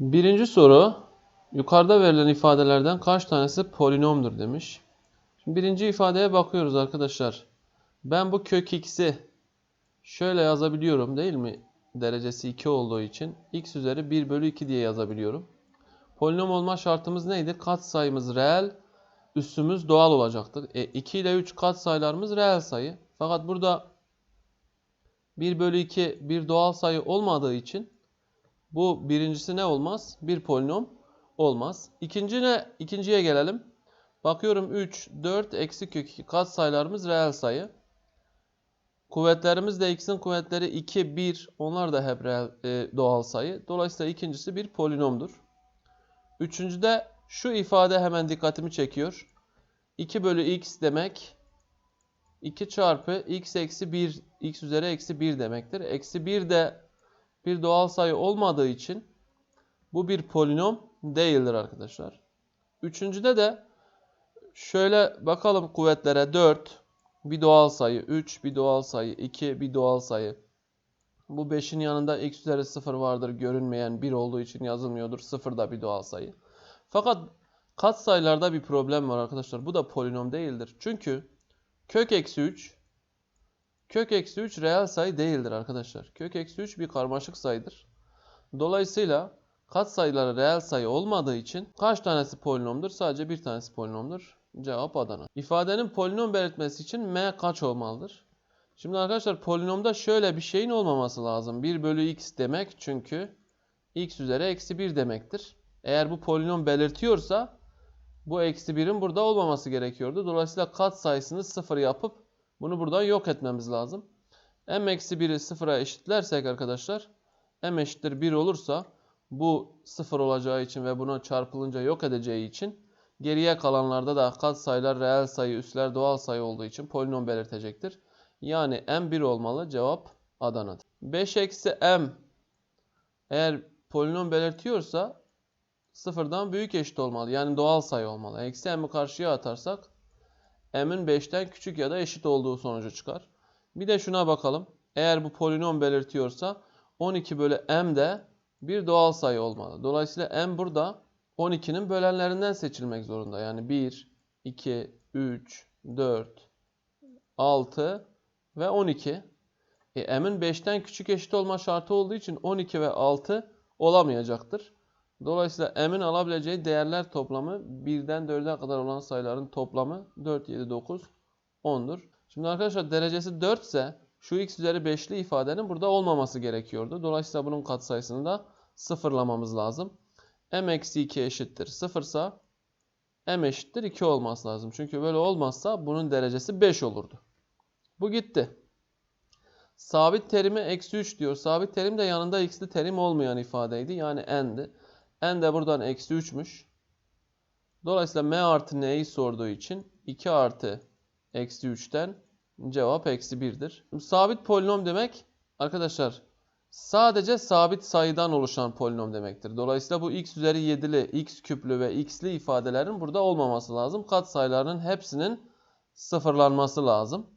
Birinci soru. Yukarıda verilen ifadelerden kaç tanesi polinomdur demiş. Şimdi birinci ifadeye bakıyoruz arkadaşlar. Ben bu kök x'i şöyle yazabiliyorum değil mi? Derecesi 2 olduğu için x üzeri 1 bölü 2 diye yazabiliyorum. Polinom olma şartımız neydi? Katsayımız reel, üssümüz doğal olacaktır. E, 2 ile 3 katsayılarımız reel sayı. Fakat burada 1 bölü 2 bir doğal sayı olmadığı için bu birincisi ne olmaz? Bir polinom olmaz. İkinci ne? İkinciye gelelim. Bakıyorum 3, 4, eksi kök 2 katsayılarımız reel sayı. Kuvvetlerimiz de x'in kuvvetleri 2, 1. Onlar da hep reel, e, doğal sayı. Dolayısıyla ikincisi bir polinomdur. Üçüncüde şu ifade hemen dikkatimi çekiyor. 2 bölü x demek 2 çarpı x eksi 1 x üzeri eksi 1 demektir. Eksi 1 de bir doğal sayı olmadığı için bu bir polinom değildir arkadaşlar. Üçüncüde de şöyle bakalım kuvvetlere 4 bir doğal sayı, 3 bir doğal sayı, 2 bir doğal sayı. Bu 5'in yanında x üzeri 0 vardır. Görünmeyen 1 olduğu için yazılmıyordur. 0 da bir doğal sayı. Fakat katsayılarda bir problem var arkadaşlar. Bu da polinom değildir. Çünkü kök eksi 3 kök eksi 3 reel sayı değildir arkadaşlar. Kök eksi 3 bir karmaşık sayıdır. Dolayısıyla katsayıları reel sayı olmadığı için kaç tanesi polinomdur? Sadece bir tanesi polinomdur. Cevap Adana. İfadenin polinom belirtmesi için m kaç olmalıdır? Şimdi arkadaşlar polinomda şöyle bir şeyin olmaması lazım. 1 bölü x demek çünkü x üzeri eksi 1 demektir. Eğer bu polinom belirtiyorsa bu eksi 1'in burada olmaması gerekiyordu. Dolayısıyla kat sayısını 0 yapıp bunu buradan yok etmemiz lazım. m eksi 1'i 0'a eşitlersek arkadaşlar m eşittir 1 olursa bu 0 olacağı için ve buna çarpılınca yok edeceği için geriye kalanlarda da kat sayılar reel sayı, üsler doğal sayı olduğu için polinom belirtecektir. Yani m 1 olmalı. Cevap Adana'dır. 5 eksi m eğer polinom belirtiyorsa sıfırdan büyük eşit olmalı. Yani doğal sayı olmalı. Eksi m'i karşıya atarsak m'in 5'ten küçük ya da eşit olduğu sonucu çıkar. Bir de şuna bakalım. Eğer bu polinom belirtiyorsa 12 bölü m de bir doğal sayı olmalı. Dolayısıyla m burada 12'nin bölenlerinden seçilmek zorunda. Yani 1, 2, 3, 4, 6 ve 12. E, m'in 5'ten küçük eşit olma şartı olduğu için 12 ve 6 olamayacaktır. Dolayısıyla m'in alabileceği değerler toplamı 1'den 4'e kadar olan sayıların toplamı 4, 7, 9, 10'dur. Şimdi arkadaşlar derecesi 4 ise şu x üzeri 5'li ifadenin burada olmaması gerekiyordu. Dolayısıyla bunun katsayısını da sıfırlamamız lazım. m eksi 2 eşittir 0 ise m eşittir 2 olması lazım. Çünkü böyle olmazsa bunun derecesi 5 olurdu. Bu gitti. Sabit terimi eksi 3 diyor. Sabit terim de yanında x'li terim olmayan ifadeydi. Yani n'di. N de buradan eksi 3'müş. Dolayısıyla m artı n'yi sorduğu için 2 artı eksi 3'ten cevap eksi 1'dir. Sabit polinom demek arkadaşlar sadece sabit sayıdan oluşan polinom demektir. Dolayısıyla bu x üzeri 7'li, x küplü ve x'li ifadelerin burada olmaması lazım. Kat sayılarının hepsinin sıfırlanması lazım.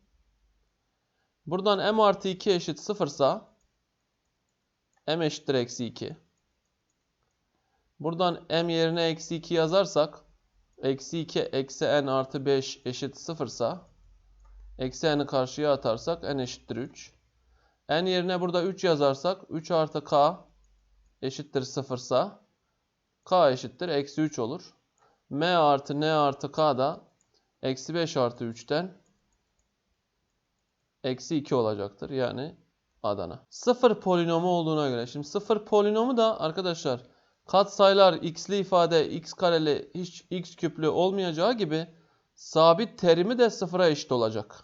Buradan m artı 2 eşit 0 ise m eşittir eksi 2. Buradan m yerine eksi 2 yazarsak eksi 2 eksi n artı 5 eşit 0 ise eksi n'i karşıya atarsak n eşittir 3. n yerine burada 3 yazarsak 3 artı k eşittir 0 ise k eşittir eksi 3 olur. m artı n artı k da eksi 5 artı 3'ten eksi 2 olacaktır. Yani Adana. Sıfır polinomu olduğuna göre. Şimdi sıfır polinomu da arkadaşlar katsayılar x'li ifade x kareli hiç x küplü olmayacağı gibi sabit terimi de sıfıra eşit olacak.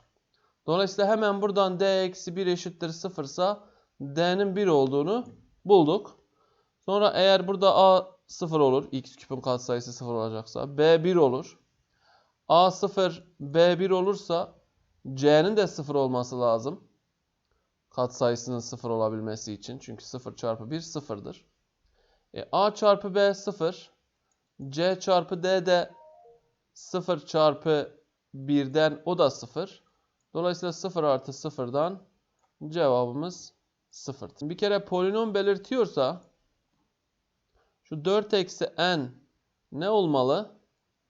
Dolayısıyla hemen buradan d eksi 1 eşittir 0 ise d'nin 1 olduğunu bulduk. Sonra eğer burada a 0 olur. x küpün katsayısı 0 olacaksa. b 1 olur. a 0 b 1 olursa c'nin de 0 olması lazım. Katsayısının 0 olabilmesi için. Çünkü 0 çarpı 1 sıfırdır. E, a çarpı b 0. c çarpı d de 0 çarpı 1'den o da 0. Dolayısıyla 0 artı 0'dan cevabımız 0. Bir kere polinom belirtiyorsa Şu 4 eksi n ne olmalı?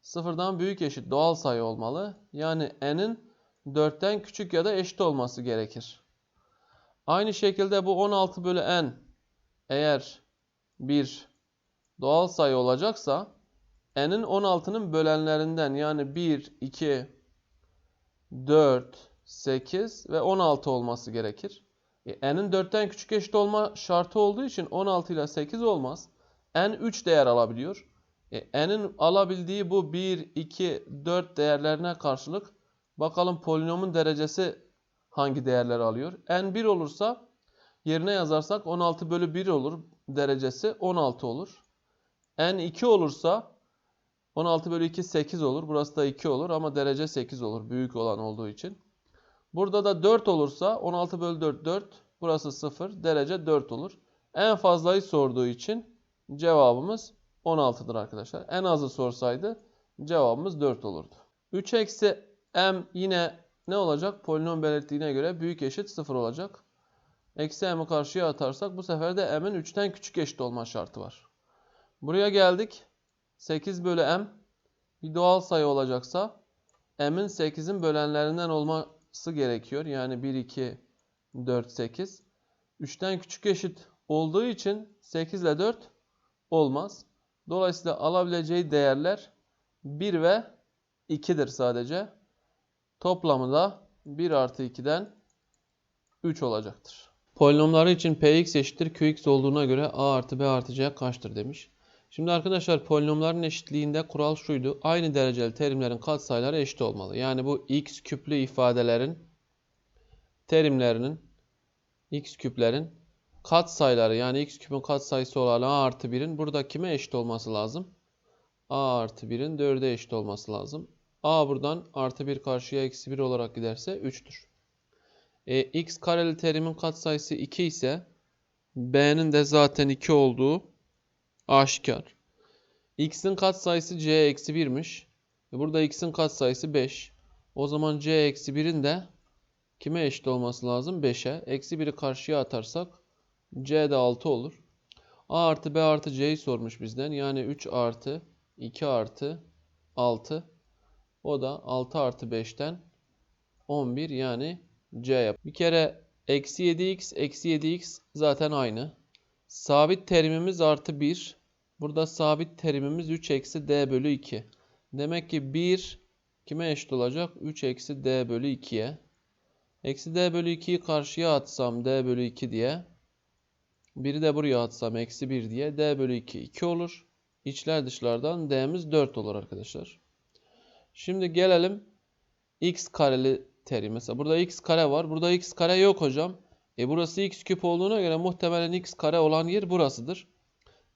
Sıfırdan büyük eşit doğal sayı olmalı. Yani n'in 4'ten küçük ya da eşit olması gerekir. Aynı şekilde bu 16 bölü n eğer bir doğal sayı olacaksa n'in 16'nın bölenlerinden yani 1, 2, 4, 8 ve 16 olması gerekir. E, n'in 4'ten küçük eşit olma şartı olduğu için 16 ile 8 olmaz. n 3 değer alabiliyor. E, n'in alabildiği bu 1, 2, 4 değerlerine karşılık bakalım polinomun derecesi hangi değerleri alıyor. n 1 olursa yerine yazarsak 16 bölü 1 olur. Derecesi 16 olur. n 2 olursa 16 bölü 2 8 olur. Burası da 2 olur ama derece 8 olur. Büyük olan olduğu için. Burada da 4 olursa 16 bölü 4 4. Burası 0. Derece 4 olur. En fazlayı sorduğu için cevabımız 16'dır arkadaşlar. En azı sorsaydı cevabımız 4 olurdu. 3 eksi m yine ne olacak? Polinom belirttiğine göre büyük eşit 0 olacak. Eksi m'i karşıya atarsak bu sefer de m'in 3'ten küçük eşit olma şartı var. Buraya geldik. 8 bölü m bir doğal sayı olacaksa m'in 8'in bölenlerinden olması gerekiyor. Yani 1, 2, 4, 8. 3'ten küçük eşit olduğu için 8 ile 4 olmaz. Dolayısıyla alabileceği değerler 1 ve 2'dir sadece. Toplamı da 1 artı 2'den 3 olacaktır. Polinomları için px eşittir qx olduğuna göre a artı b artı c kaçtır demiş. Şimdi arkadaşlar polinomların eşitliğinde kural şuydu. Aynı dereceli terimlerin katsayıları eşit olmalı. Yani bu x küplü ifadelerin terimlerinin x küplerin katsayıları yani x küpün katsayısı olan a artı 1'in burada kime eşit olması lazım? a artı 1'in 4'e eşit olması lazım. a buradan artı 1 karşıya eksi 1 olarak giderse 3'tür. E, x kareli terimin katsayısı 2 ise b'nin de zaten 2 olduğu aşikar. x'in katsayısı c eksi 1'miş. E, burada x'in katsayısı 5. O zaman c eksi 1'in de kime eşit olması lazım? 5'e. Eksi 1'i karşıya atarsak c de 6 olur. a artı b artı c'yi sormuş bizden. Yani 3 artı 2 artı 6. O da 6 artı 5'ten 11 yani c yap. Bir kere eksi 7x eksi 7x zaten aynı. Sabit terimimiz artı 1. Burada sabit terimimiz 3 eksi d bölü 2. Demek ki 1 kime eşit olacak? 3 eksi d bölü 2'ye. Eksi d bölü 2'yi karşıya atsam d bölü 2 diye. 1'i de buraya atsam eksi 1 diye d bölü 2 2 olur. İçler dışlardan d'miz 4 olur arkadaşlar. Şimdi gelelim x kareli terim. Mesela burada x kare var. Burada x kare yok hocam. E burası x küp olduğuna göre muhtemelen x kare olan yer burasıdır.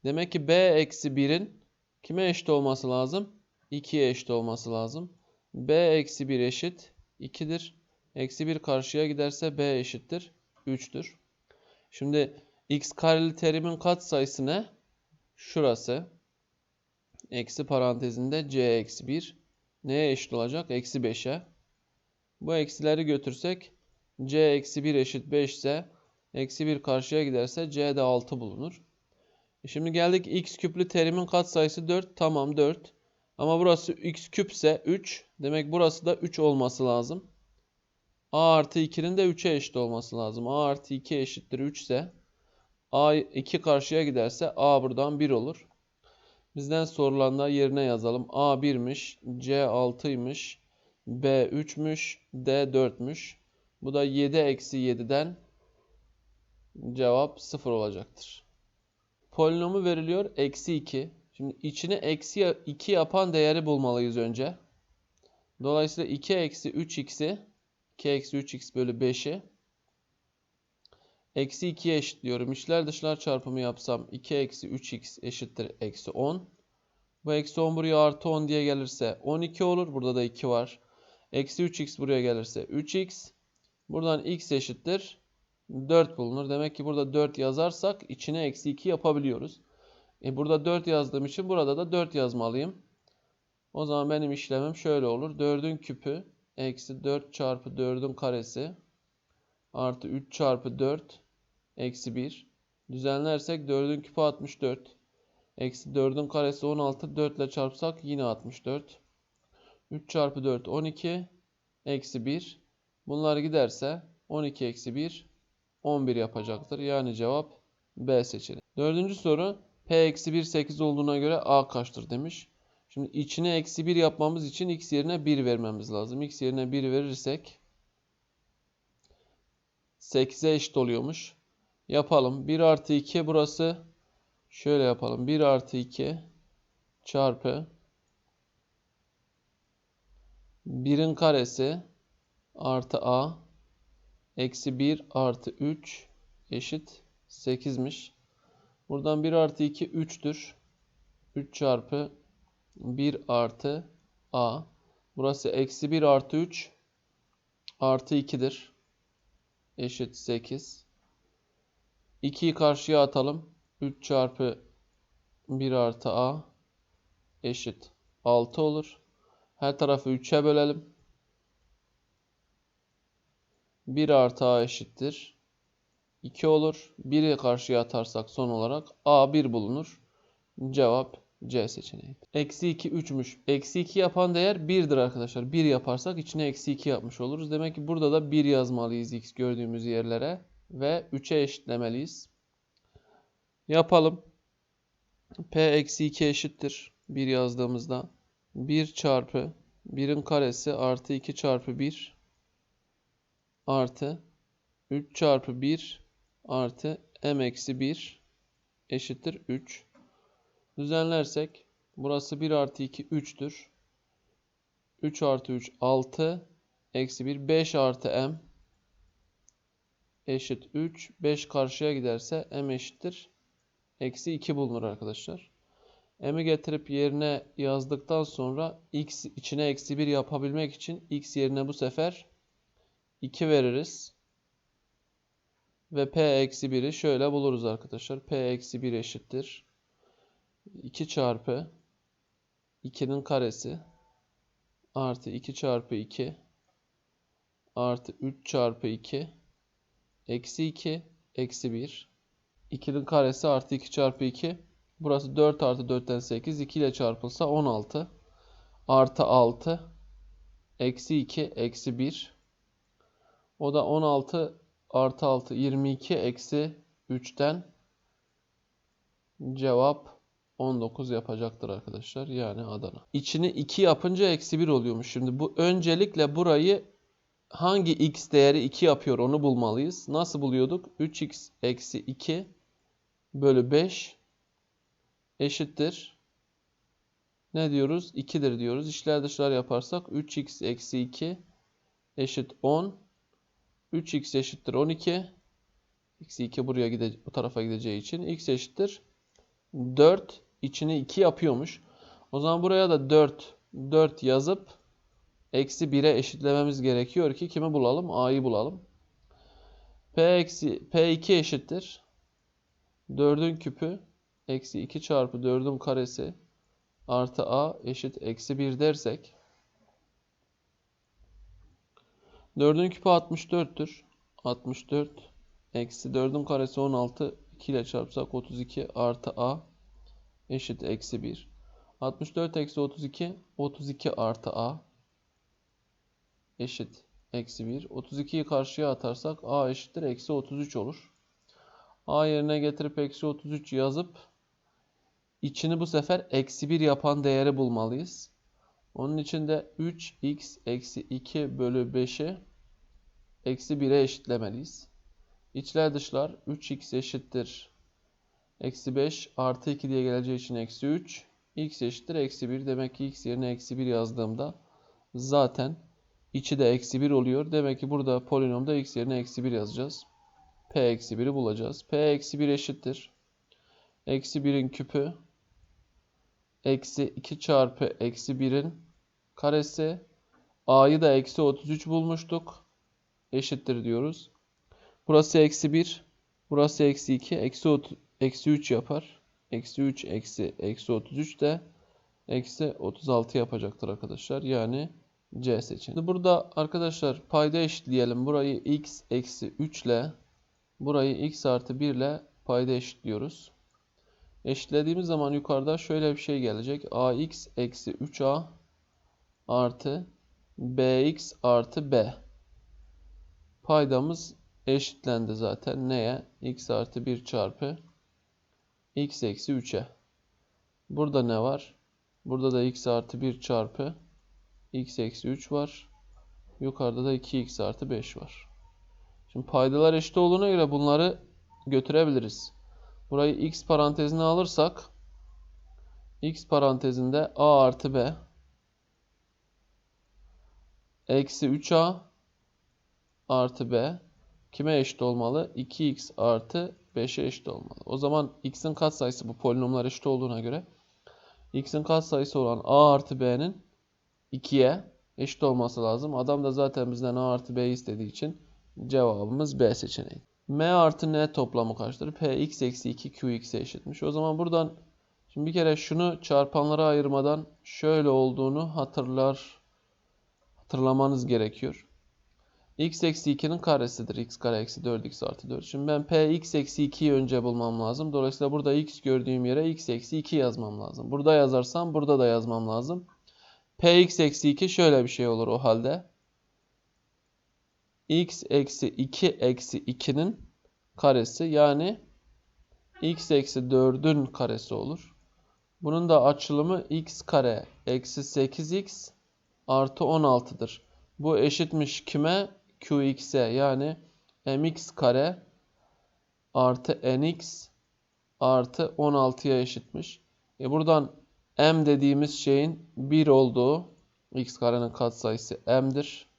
Demek ki b eksi 1'in kime eşit olması lazım? 2'ye eşit olması lazım. b eksi 1 eşit 2'dir. Eksi 1 karşıya giderse b eşittir 3'tür. Şimdi x kareli terimin katsayısı ne? Şurası. Eksi parantezinde c eksi 1. Neye eşit olacak? Eksi 5'e. Bu eksileri götürsek c eksi 1 eşit 5 ise eksi 1 karşıya giderse c de 6 bulunur. E şimdi geldik x küplü terimin katsayısı 4. Tamam 4. Ama burası x küpse 3. Demek burası da 3 olması lazım. a artı 2'nin de 3'e eşit olması lazım. a artı 2 eşittir 3 ise a 2 karşıya giderse a buradan 1 olur. Bizden sorulanlar yerine yazalım. a 1'miş, c 6'ymış, b 3'müş, d 4'müş. Bu da 7 eksi 7'den cevap 0 olacaktır. Polinomu veriliyor eksi 2. Şimdi içine eksi 2 yapan değeri bulmalıyız önce. Dolayısıyla 2 eksi 3x'i 2 eksi 3x bölü 5'i eksi 2'ye eşitliyorum. İçler dışlar çarpımı yapsam 2 eksi 3x eşittir eksi 10. Bu eksi 10 buraya artı 10 diye gelirse 12 olur. Burada da 2 var. Eksi 3x buraya gelirse 3x. Buradan x eşittir 4 bulunur. Demek ki burada 4 yazarsak içine eksi 2 yapabiliyoruz. E burada 4 yazdığım için burada da 4 yazmalıyım. O zaman benim işlemim şöyle olur. 4'ün küpü eksi 4 çarpı 4'ün karesi artı 3 çarpı 4 eksi 1. Düzenlersek 4'ün küpü 64. Eksi 4'ün karesi 16. 4 ile çarpsak yine 64. 3 çarpı 4 12. Eksi 1. Bunlar giderse 12 eksi 1 11 yapacaktır. Yani cevap B seçeneği. Dördüncü soru P eksi 1 8 olduğuna göre A kaçtır demiş. Şimdi içine eksi 1 yapmamız için x yerine 1 vermemiz lazım. x yerine 1 verirsek 8'e eşit oluyormuş. Yapalım. 1 artı 2 burası. Şöyle yapalım. 1 artı 2 çarpı 1'in karesi artı a eksi 1 artı 3 eşit 8'miş. Buradan 1 artı 2 3'tür. 3 çarpı 1 artı a. Burası eksi 1 artı 3 artı 2'dir. Eşit 8. 2'yi karşıya atalım. 3 çarpı 1 artı a eşit 6 olur. Her tarafı 3'e bölelim. 1 artı a eşittir. 2 olur. 1'i karşıya atarsak son olarak a 1 bulunur. Cevap C seçeneği. Eksi 2 3'müş. Eksi 2 yapan değer 1'dir arkadaşlar. 1 yaparsak içine eksi 2 yapmış oluruz. Demek ki burada da 1 yazmalıyız x gördüğümüz yerlere. Ve 3'e eşitlemeliyiz. Yapalım. P eksi 2 eşittir. 1 yazdığımızda. 1 çarpı 1'in karesi artı 2 çarpı 1 artı 3 çarpı 1 artı m eksi 1 eşittir 3. Düzenlersek burası 1 artı 2 3'tür. 3 artı 3 6 eksi 1 5 artı m eşit 3. 5 karşıya giderse m eşittir. Eksi 2 bulunur arkadaşlar. M'i getirip yerine yazdıktan sonra x içine eksi 1 yapabilmek için x yerine bu sefer 2 veririz. Ve p eksi 1'i şöyle buluruz arkadaşlar. p eksi 1 eşittir. 2 çarpı 2'nin karesi artı 2 çarpı 2 artı 3 çarpı 2 eksi 2 eksi 1 2'nin karesi artı 2 çarpı 2 burası 4 artı 4'ten 8 2 ile çarpılsa 16 artı 6 eksi 2 eksi 1 o da 16 artı 6 22 eksi 3'ten cevap 19 yapacaktır arkadaşlar. Yani Adana. İçini 2 yapınca eksi 1 oluyormuş. Şimdi bu öncelikle burayı hangi x değeri 2 yapıyor onu bulmalıyız. Nasıl buluyorduk? 3x eksi 2 bölü 5 eşittir. Ne diyoruz? 2'dir diyoruz. İşler dışlar yaparsak 3x eksi 2 eşit 10. 3x eşittir 12. Eksi 2 buraya gide bu tarafa gideceği için x eşittir 4 içini 2 yapıyormuş. O zaman buraya da 4 4 yazıp eksi 1'e eşitlememiz gerekiyor ki kimi bulalım? A'yı bulalım. P eksi P2 eşittir. 4'ün küpü eksi 2 çarpı 4'ün karesi artı A eşit eksi 1 dersek 4'ün küpü 64'tür. 64 eksi 4'ün karesi 16 2 ile çarpsak 32 artı A eşit eksi 1. 64 eksi 32 32 artı A eşit eksi 1. 32'yi karşıya atarsak A eşittir eksi 33 olur. A yerine getirip eksi 33 yazıp içini bu sefer eksi 1 yapan değeri bulmalıyız. Onun için de 3x eksi 2 bölü 5'i eksi 1'e eşitlemeliyiz. İçler dışlar 3x eşittir. Eksi 5 artı 2 diye geleceği için eksi 3. x eşittir eksi 1. Demek ki x yerine eksi 1 yazdığımda zaten içi de eksi 1 oluyor. Demek ki burada polinomda x yerine eksi 1 yazacağız. p eksi 1'i bulacağız. p eksi 1 eşittir. Eksi 1'in küpü eksi 2 çarpı eksi 1'in karesi. a'yı da eksi 33 bulmuştuk. Eşittir diyoruz. Burası eksi 1. Burası eksi 2. Eksi, eksi 3 yapar. Eksi 3 eksi eksi 33 de eksi 36 yapacaktır arkadaşlar. Yani C seçeneği. Burada arkadaşlar payda eşitleyelim. Burayı x eksi 3 ile burayı x artı 1 ile payda eşitliyoruz. Eşitlediğimiz zaman yukarıda şöyle bir şey gelecek. ax eksi 3a artı bx artı b. Paydamız eşitlendi zaten. Neye? x artı 1 çarpı x eksi 3'e. Burada ne var? Burada da x artı 1 çarpı x eksi 3 var. Yukarıda da 2x artı 5 var. Şimdi paydalar eşit olduğuna göre bunları götürebiliriz. Burayı x parantezine alırsak x parantezinde a artı b eksi 3a artı b kime eşit olmalı? 2x artı 5'e eşit olmalı. O zaman x'in katsayısı bu polinomlar eşit olduğuna göre x'in katsayısı olan a artı b'nin 2'ye eşit olması lazım. Adam da zaten bizden a artı b istediği için cevabımız B seçeneği. M artı N toplamı kaçtır? P x eksi 2 q x'e eşitmiş. O zaman buradan şimdi bir kere şunu çarpanlara ayırmadan şöyle olduğunu hatırlar hatırlamanız gerekiyor. x eksi 2'nin karesidir. x kare eksi 4x artı 4. Şimdi ben p x eksi 2'yi önce bulmam lazım. Dolayısıyla burada x gördüğüm yere x eksi 2 yazmam lazım. Burada yazarsam burada da yazmam lazım. px eksi 2 şöyle bir şey olur o halde. X eksi 2 eksi 2'nin karesi yani x eksi 4'ün karesi olur. Bunun da açılımı x kare eksi 8x artı 16'dır. Bu eşitmiş kime? qx'e yani mx kare artı nx artı 16'ya eşitmiş. E buradan m dediğimiz şeyin 1 olduğu x karenin katsayısı m'dir.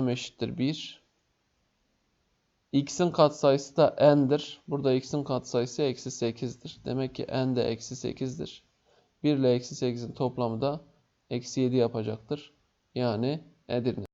M eşittir 1. x'in katsayısı da n'dir. Burada x'in katsayısı eksi 8'dir. Demek ki n de eksi 8'dir. 1 ile eksi 8'in toplamı da eksi 7 yapacaktır. Yani Edirne.